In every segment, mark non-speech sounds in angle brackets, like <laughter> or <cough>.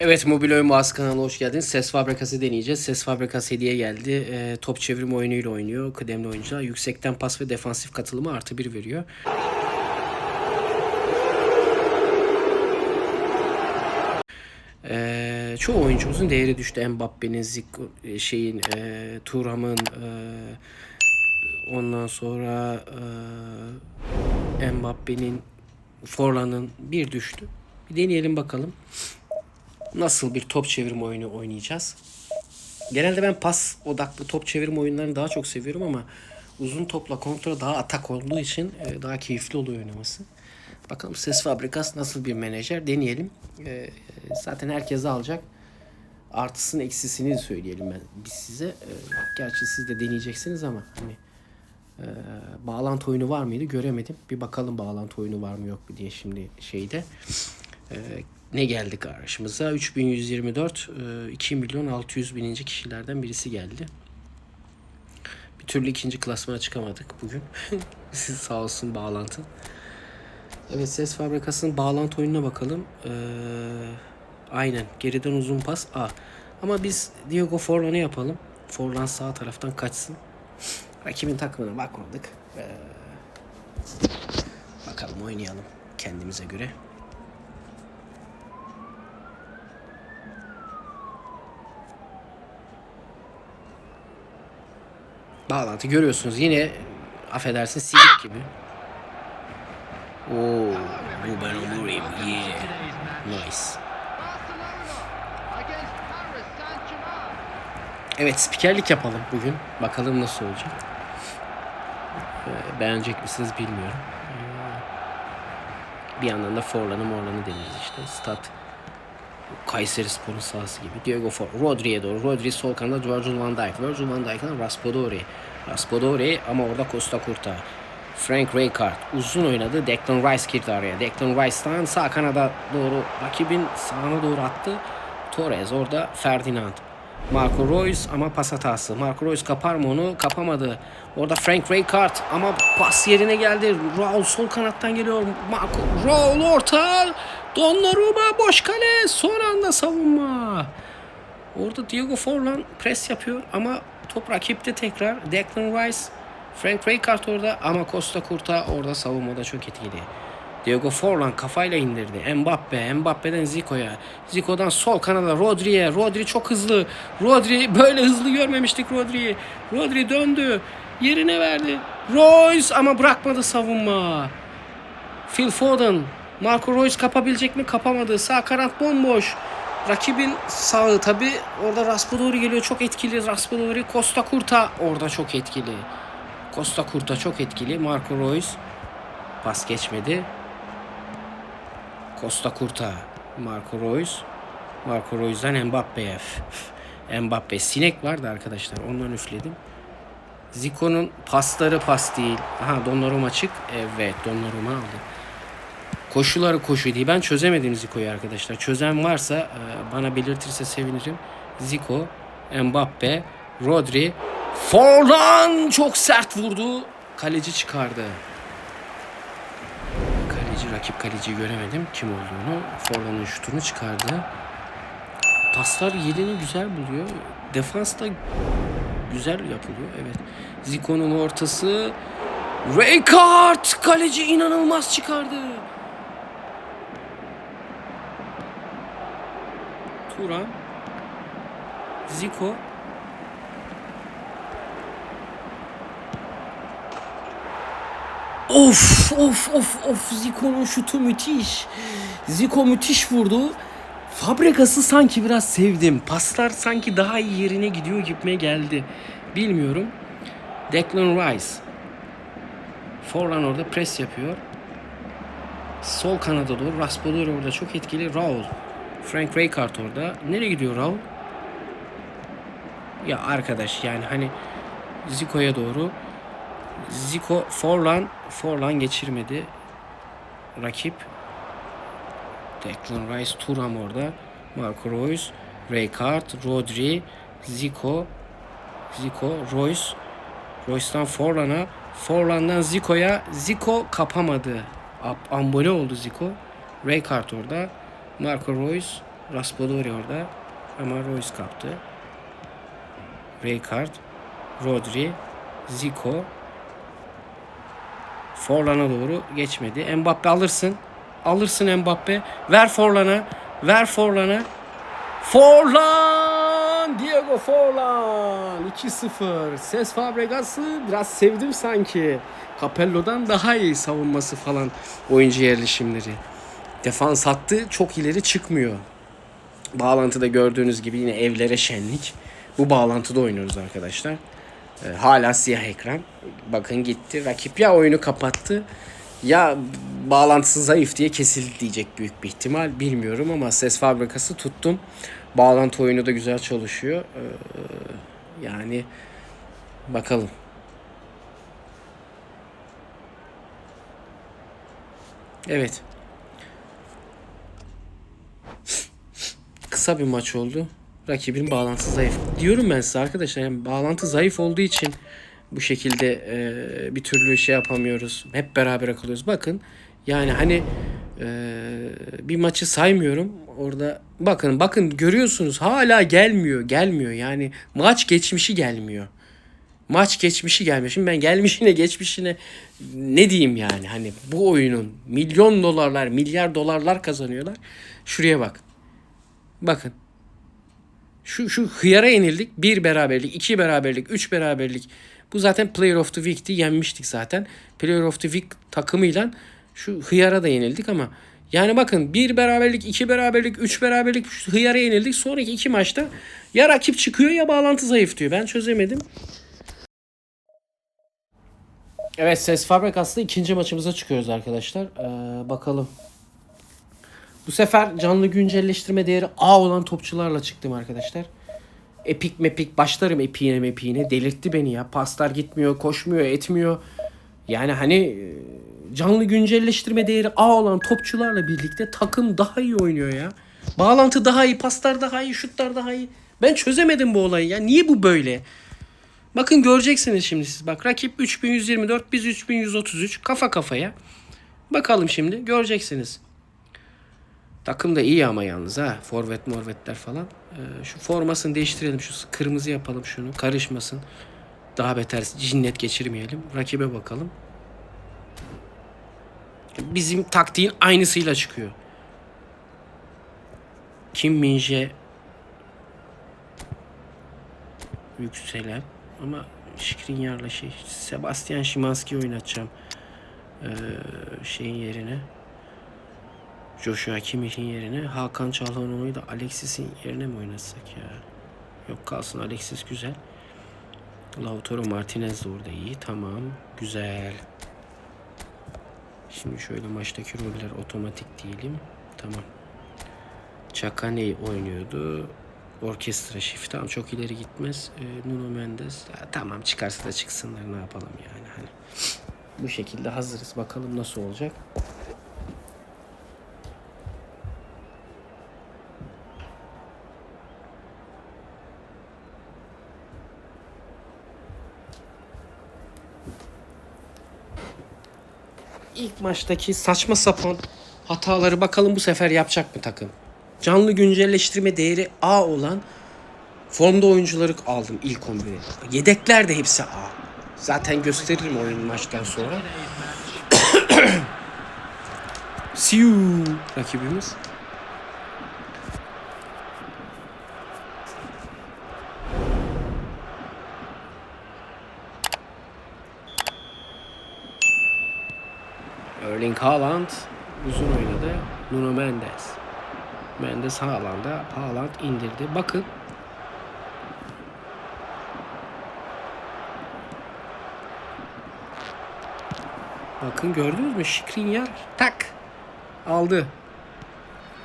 Evet Mobil Oyun Boğaz kanalına hoş geldiniz. Ses Fabrikası deneyeceğiz. Ses Fabrikası hediye geldi. Ee, top çevrim oyunuyla oynuyor. Kıdemli oyuncular. Yüksekten pas ve defansif katılımı artı bir veriyor. Ee, çoğu oyuncumuzun değeri düştü. Mbappe'nin, Zico, e, şeyin, e, Thuram'ın, e, ondan sonra e, Mbappe'nin, Forlan'ın bir düştü. Bir deneyelim bakalım nasıl bir top çevirme oyunu oynayacağız. Genelde ben pas odaklı top çevirme oyunlarını daha çok seviyorum ama uzun topla kontra daha atak olduğu için e, daha keyifli oluyor oynaması. Bakalım Ses Fabrikas nasıl bir menajer deneyelim. E, zaten herkes alacak. Artısını eksisini söyleyelim ben biz size. E, gerçi siz de deneyeceksiniz ama hani bağlantı oyunu var mıydı göremedim. Bir bakalım bağlantı oyunu var mı yok mu diye şimdi şeyde. Ne geldi karşımıza? 3124 e, 2 milyon 600 bininci kişilerden birisi geldi. Bir türlü ikinci klasmana çıkamadık bugün. <laughs> Siz sağ olsun bağlantı. Evet ses fabrikasının bağlantı oyununa bakalım. Ee, aynen geriden uzun pas A. Ama biz Diego Forlan'ı yapalım. Forlan sağ taraftan kaçsın. <laughs> Rakibin takımına bakmadık. Ee, bakalım oynayalım kendimize göre. Bağlantı görüyorsunuz yine affedersin silik gibi. Oo, bu ben onu vurayım. Yeah. Nice. Evet spikerlik yapalım bugün. Bakalım nasıl olacak. Ee, beğenecek misiniz bilmiyorum. Ee, bir yandan da Forlan'ı Morlan'ı deniyoruz işte. Stat Kayseri Spor'un sahası gibi. Diego For, Rodri'ye doğru. Rodri sol kanada Virgil van Dijk. Virgil van Dijk'dan Raspadori. Raspadori ama orada Costa Curta. Frank Rijkaard uzun oynadı. Declan Rice girdi araya. Declan Rice'dan sağ kanada doğru rakibin sağına doğru attı. Torres orada Ferdinand. Marco Reus ama pas hatası. Marco Reus kapar mı onu? Kapamadı. Orada Frank Rijkaard ama pas yerine geldi. Raul sol kanattan geliyor. Marco Raul orta. Donnarumma boş kale. Son anda savunma. Orada Diego Forlan pres yapıyor ama top rakipte tekrar. Declan Rice, Frank Rijkaard orada ama Costa Curta orada savunmada çok etkili. Diego Forlan kafayla indirdi. Mbappe, Mbappe'den Zico'ya. Zico'dan sol kanada Rodri'ye. Rodri çok hızlı. Rodri böyle hızlı görmemiştik Rodri'yi. Rodri döndü. Yerine verdi. Royce ama bırakmadı savunma. Phil Foden. Marco Reus kapabilecek mi? Kapamadı. Sağ kanat bomboş. Rakibin sağı tabi orada Raspadori geliyor çok etkili. Raspadori Costa Curta orada çok etkili. Costa Curta çok etkili. Marco Reus pas geçmedi. Costa Curta Marco Reus. Marco Reus'dan Mbappe'ye <laughs> Mbappe sinek vardı arkadaşlar ondan üfledim. Zico'nun pasları pas değil. Aha Donnarumma açık evet Donnarumma aldı Koşuları koşu değil. Ben çözemedim Zico'yu arkadaşlar. Çözen varsa e, bana belirtirse sevinirim. Zico, Mbappe, Rodri, Forlan çok sert vurdu. Kaleci çıkardı. Kaleci rakip kaleciyi göremedim kim olduğunu. Forlan'ın şutunu çıkardı. Paslar yerini güzel buluyor. Defans da güzel yapılıyor. Evet. Zico'nun ortası. Rijkaard kaleci inanılmaz çıkardı. Turan, Zico, Of of of of Zico'nun şutu müthiş. Zico müthiş vurdu. Fabrikası sanki biraz sevdim. Paslar sanki daha iyi yerine gidiyor gibime geldi. Bilmiyorum. Declan Rice. Forlan orada pres yapıyor. Sol kanada doğru. Raspadori orada çok etkili. Raul. Frank Rijkaard orada. Nereye gidiyor Raul? Ya arkadaş yani hani Zico'ya doğru. Zico Forlan Forlan geçirmedi. Rakip Declan Rice Turam orada. Marco Reus, Rijkaard, Rodri, Zico, Zico, Royce, Royce'dan Forlan'a, Forlan'dan Zico'ya. Zico kapamadı. Ambole oldu Zico. Rijkaard orada. Marco Reus, Raspadori orada. Ama Royce kaptı. Rijkaard. Rodri. Zico. Forlan'a doğru geçmedi. Mbappe alırsın. Alırsın Mbappe. Ver Forlan'a. Ver Forlan'a. Forlan! Diego Forlan! 2-0. Ses Fabregas'ı biraz sevdim sanki. Capello'dan daha iyi savunması falan oyuncu yerleşimleri. Defans hattı çok ileri çıkmıyor. Bağlantıda gördüğünüz gibi yine evlere şenlik. Bu bağlantıda oynuyoruz arkadaşlar. Ee, hala siyah ekran. Bakın gitti. Rakip ya oyunu kapattı ya bağlantısı zayıf diye kesildi diyecek büyük bir ihtimal. Bilmiyorum ama ses fabrikası tuttum. Bağlantı oyunu da güzel çalışıyor. Ee, yani bakalım. Evet. Kısa bir maç oldu. Rakibin bağlantısı zayıf. Diyorum ben size arkadaşlar yani bağlantı zayıf olduğu için bu şekilde e, bir türlü şey yapamıyoruz. Hep beraber kalıyoruz. Bakın yani hani e, bir maçı saymıyorum. Orada bakın bakın görüyorsunuz hala gelmiyor gelmiyor. Yani maç geçmişi gelmiyor. Maç geçmişi gelmiyor. Şimdi ben gelmişine geçmişine ne diyeyim yani hani bu oyunun milyon dolarlar milyar dolarlar kazanıyorlar. Şuraya bak. Bakın. Şu, şu hıyara yenildik. Bir beraberlik, iki beraberlik, üç beraberlik. Bu zaten Player of the Week'ti. Yenmiştik zaten. Player of the Week takımıyla şu hıyara da yenildik ama yani bakın bir beraberlik, iki beraberlik, üç beraberlik hıyara yenildik. Sonraki iki maçta ya rakip çıkıyor ya bağlantı zayıf diyor. Ben çözemedim. Evet Ses Fabregas'ta ikinci maçımıza çıkıyoruz arkadaşlar. Ee, bakalım. Bu sefer canlı güncelleştirme değeri A olan topçularla çıktım arkadaşlar. Epik mepik başlarım epiğine mepiğine. Delirtti beni ya. Paslar gitmiyor, koşmuyor, etmiyor. Yani hani e, canlı güncelleştirme değeri A olan topçularla birlikte takım daha iyi oynuyor ya. Bağlantı daha iyi, paslar daha iyi, şutlar daha iyi. Ben çözemedim bu olayı ya. Niye bu böyle? Bakın göreceksiniz şimdi siz. Bak rakip 3124, biz 3133. Kafa kafaya. Bakalım şimdi göreceksiniz. Takım da iyi ama yalnız ha. Forvet morvetler falan. Ee, şu formasını değiştirelim. Şu kırmızı yapalım şunu. Karışmasın. Daha beter cinnet geçirmeyelim. Rakibe bakalım. Bizim taktiğin aynısıyla çıkıyor. Kim Minje yükselen ama Skriniar'la şey Sebastian Szymanski oynatacağım. Ee, şeyin yerine. Joshua Kimmich'in yerine Hakan Çalhanoğlu'yu da Alexis'in yerine mi oynatsak ya? Yok kalsın Alexis güzel. Lautaro Martinez de orada iyi. Tamam. Güzel. Şimdi şöyle maçtaki roller otomatik diyelim. Tamam. Çakane oynuyordu. Orkestra shift tamam çok ileri gitmez. Ee, Nuno Mendes ya, tamam çıkarsa da çıksınlar ne yapalım yani hani. Bu şekilde hazırız. Bakalım nasıl olacak. Maçtaki saçma sapan hataları bakalım bu sefer yapacak mı takım? Canlı güncelleştirme değeri A olan formda oyuncuları aldım ilk 11'e. Yedekler de hepsi A. Zaten gösteririm oyun maçtan sonra. <coughs> Siu rakibimiz. Erling Haaland uzun oynadı. Nuno Mendes. Mendes Haaland'a. Haaland indirdi. Bakın. Bakın gördünüz mü? Skriniar tak aldı.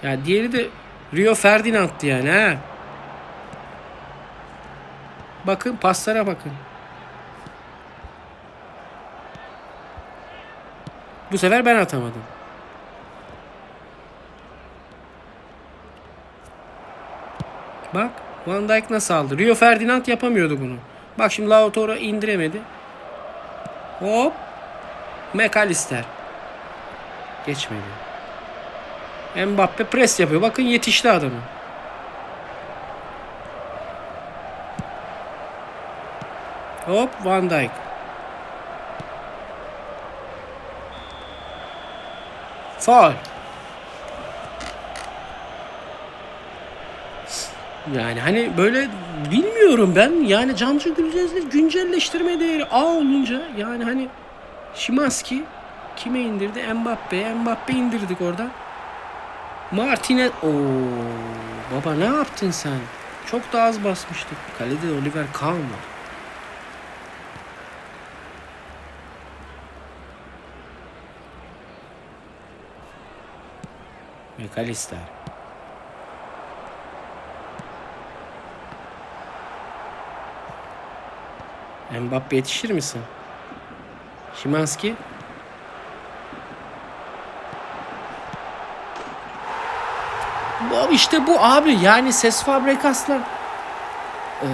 Ya diğeri de Rio Ferdinand'tı yani ha. Bakın paslara bakın. Bu sefer ben atamadım. Bak Van Dijk nasıl aldı? Rio Ferdinand yapamıyordu bunu. Bak şimdi Lautaro indiremedi. Hop. McAllister. Geçmedi. Mbappe pres yapıyor. Bakın yetişti adamı. Hop Van Dijk. Faul. Yani hani böyle bilmiyorum ben yani Cancı Gülcez'le güncelleştirme değeri A olunca yani hani Şimanski kime indirdi? Mbappe. Mbappe indirdik oradan. Martinez. Oo baba ne yaptın sen? Çok da az basmıştık. Kalede Oliver Kahn var. McAllister. Mbappe yetişir misin? Şimanski. Bu işte bu abi yani ses fabrikasla eee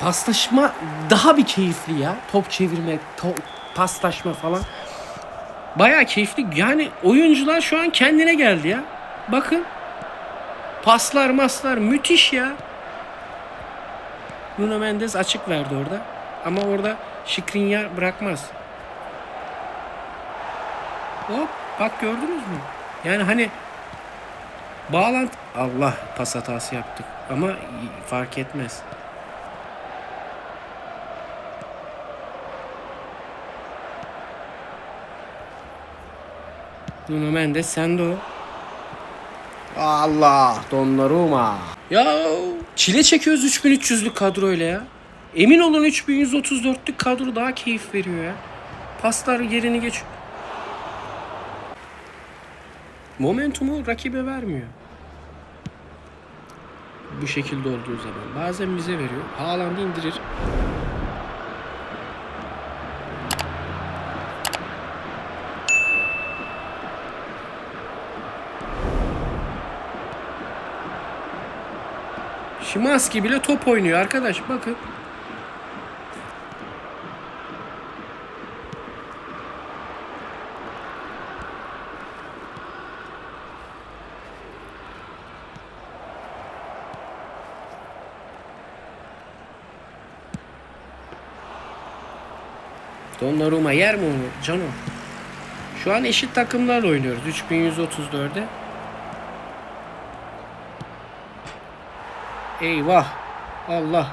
paslaşma daha bir keyifli ya. Top çevirmek, top, paslaşma falan. Bayağı keyifli. Yani oyuncular şu an kendine geldi ya. Bakın. Paslar maslar müthiş ya. Nuno Mendes açık verdi orada. Ama orada Şikrinyar bırakmaz. Hop bak gördünüz mü? Yani hani bağlantı Allah pas hatası yaptık ama fark etmez. Nuno Mendes sende o. Allah Donnarumma. Ya çile çekiyoruz 3300'lük kadroyla ya. Emin olun 3134'lük kadro daha keyif veriyor ya. Paslar yerini geç. Momentumu rakibe vermiyor. Bu şekilde olduğu zaman. Bazen bize veriyor. Haaland indirir. Şimanski bile top oynuyor arkadaş bakın. Donnarumma yer mi onu canım? Şu an eşit takımlarla oynuyoruz 3134'e. Eyvah. Allah.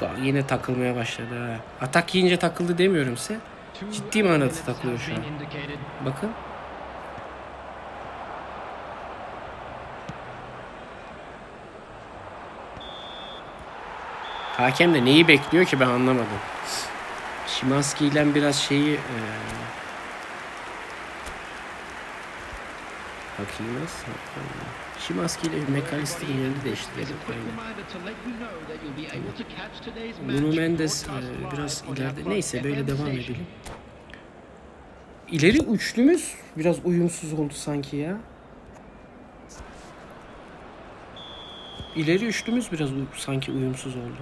Daha yine takılmaya başladı ha. Atak yiyince takıldı demiyorum size. Ciddi manada takılıyor şu an. Bakın. Hakem de neyi bekliyor ki ben anlamadım. Şimanski ile biraz şeyi e, bakayım nasıl. Şimanski ile McAllister'ın yerini değiştirelim. Aynen. Nuno Mendes e, biraz ileride. Neyse böyle devam edelim. İleri üçlümüz biraz uyumsuz oldu sanki ya. İleri üçlümüz biraz sanki uyumsuz oldu.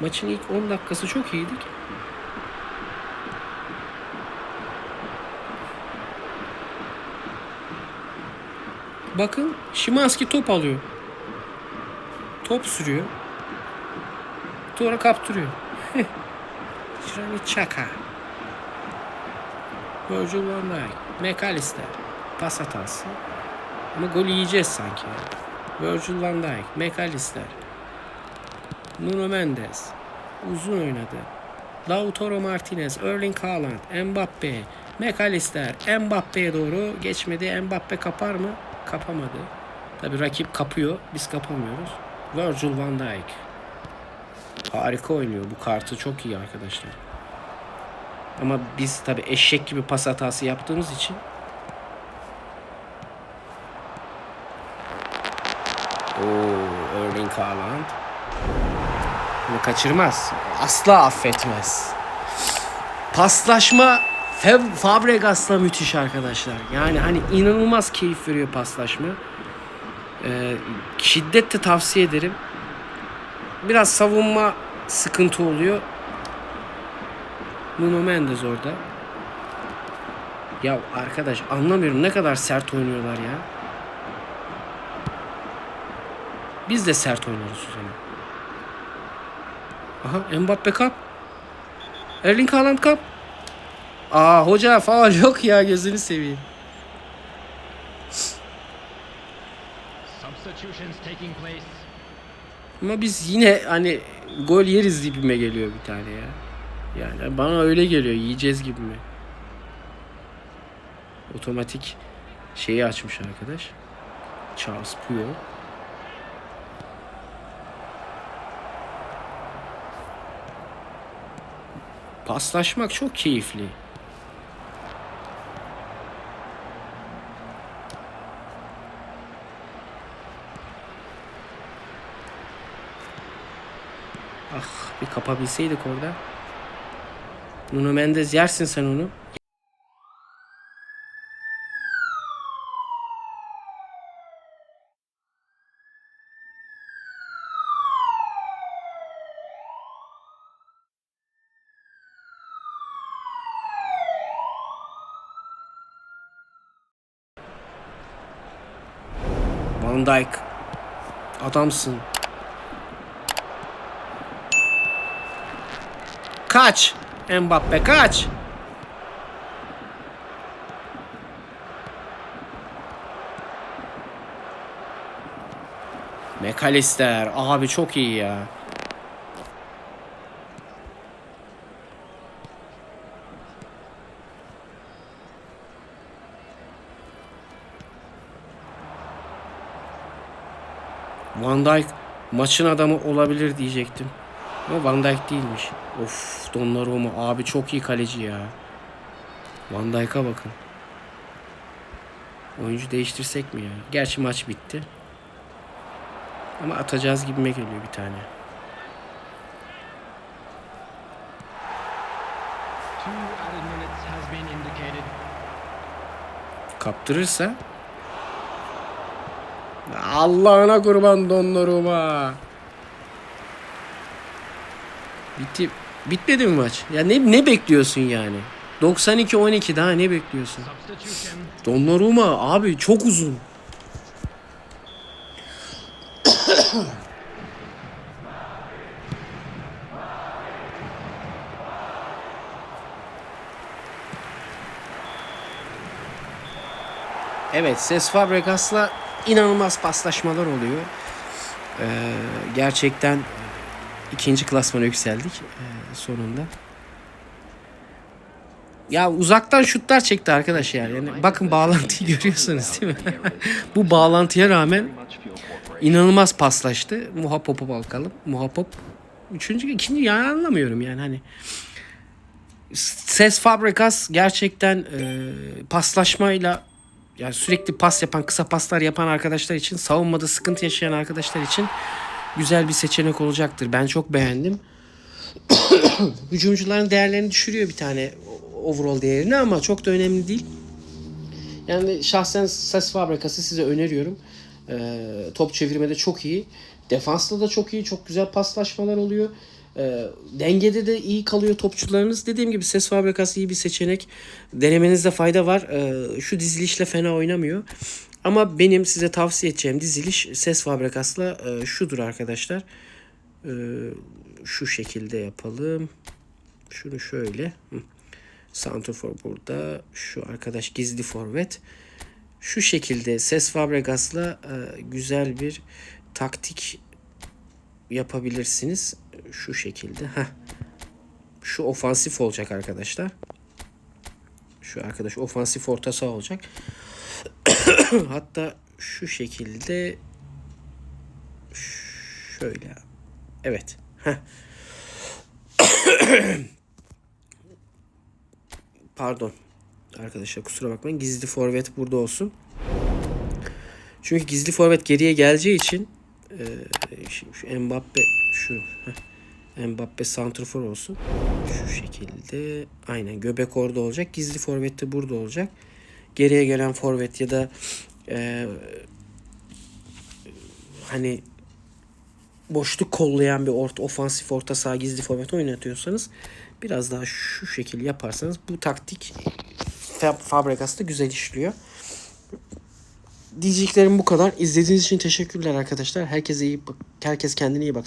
Maçın ilk 10 dakikası çok iyiydik. Bakın Şimanski top alıyor. Top sürüyor. Sonra kaptırıyor. <laughs> Şurani Çaka. Virgil van Dijk. McAllister. Pas hatası. Ama gol yiyeceğiz sanki. Virgil van Dijk. McAllister. Nuno Mendes. Uzun oynadı. Lautaro Martinez, Erling Haaland, Mbappe, McAllister, Mbappe'ye doğru geçmedi. Mbappe kapar mı? Kapamadı. Tabi rakip kapıyor, biz kapamıyoruz. Virgil van Dijk. Harika oynuyor. Bu kartı çok iyi arkadaşlar. Ama biz tabi eşek gibi pas hatası yaptığımız için Oo, Erling Haaland. Bunu kaçırmaz. Asla affetmez. Paslaşma Fev Fabregas'la müthiş arkadaşlar. Yani hani inanılmaz keyif veriyor paslaşma. Ee, şiddetle tavsiye ederim. Biraz savunma sıkıntı oluyor. Nuno Mendes orada. Ya arkadaş anlamıyorum ne kadar sert oynuyorlar ya. Biz de sert oynarız o zaman. Aha Mbappe kap. Erling Haaland kap. Aa hoca faal yok ya gözünü seveyim. Ama biz yine hani gol yeriz gibime geliyor bir tane ya. Yani bana öyle geliyor yiyeceğiz gibi mi? Otomatik şeyi açmış arkadaş. Charles Puyol. Paslaşmak çok keyifli. Bir kapabilseydik orada. Nuno Mendes yersin sen onu. Van Dijk. Adamsın. Kaç. Mbappe kaç. McAllister abi çok iyi ya. Van Dijk maçın adamı olabilir diyecektim. Ama Van Dijk değilmiş. Of Donnarumma abi çok iyi kaleci ya. Van Dijk'a bakın. Oyuncu değiştirsek mi ya? Gerçi maç bitti. Ama atacağız gibime geliyor bir tane. Kaptırırsa Allah'ına kurban Donnarumma. Bitti. Bitmedi mi maç? Ya ne ne bekliyorsun yani? 92-12 daha ne bekliyorsun? Donnarumma abi çok uzun. <coughs> Evet, Ses Fabregas'la inanılmaz paslaşmalar oluyor. Ee, gerçekten ikinci klasmana yükseldik ee, sonunda. Ya uzaktan şutlar çekti arkadaş yani. yani bakın bağlantıyı <laughs> görüyorsunuz değil mi? <laughs> Bu bağlantıya rağmen inanılmaz paslaştı. Muhapop'u bakalım. Muhapop üçüncü, ikinci yani anlamıyorum yani hani. Ses Fabregas gerçekten e, paslaşmayla yani sürekli pas yapan, kısa paslar yapan arkadaşlar için, savunmada sıkıntı yaşayan arkadaşlar için güzel bir seçenek olacaktır. Ben çok beğendim. <coughs> Hücumcuların değerlerini düşürüyor bir tane overall değerini ama çok da önemli değil. Yani şahsen Ses Fabregas'ı size öneriyorum. Ee, top çevirmede çok iyi. Defansta da çok iyi. Çok güzel paslaşmalar oluyor. Ee, dengede de iyi kalıyor topçularınız. Dediğim gibi Ses Fabregas iyi bir seçenek. Denemenizde fayda var. Ee, şu dizilişle fena oynamıyor. Ama benim size tavsiye edeceğim diziliş Ses Fabregas'la e, şudur arkadaşlar. Ee, şu şekilde yapalım. Şunu şöyle. Santrfor burada. Şu arkadaş gizli forvet. Şu şekilde Ses Fabregas'la e, güzel bir taktik yapabilirsiniz. Şu şekilde. Heh. Şu ofansif olacak arkadaşlar. Şu arkadaş ofansif orta saha olacak. Hatta şu şekilde şöyle. Evet. <coughs> Pardon. Arkadaşlar kusura bakmayın. Gizli forvet burada olsun. Çünkü gizli forvet geriye geleceği için e, şu, şu Mbappe şu heh, Mbappe santrfor olsun. Şu şekilde aynen göbek orada olacak. Gizli forvet de burada olacak. Geriye gelen forvet ya da e, hani boşluk kollayan bir orta, ofansif orta saha gizli forvet oynatıyorsanız biraz daha şu şekil yaparsanız bu taktik Fab- Fabregas da güzel işliyor. Diyeceklerim bu kadar. İzlediğiniz için teşekkürler arkadaşlar. Herkese iyi herkes kendine iyi baksın.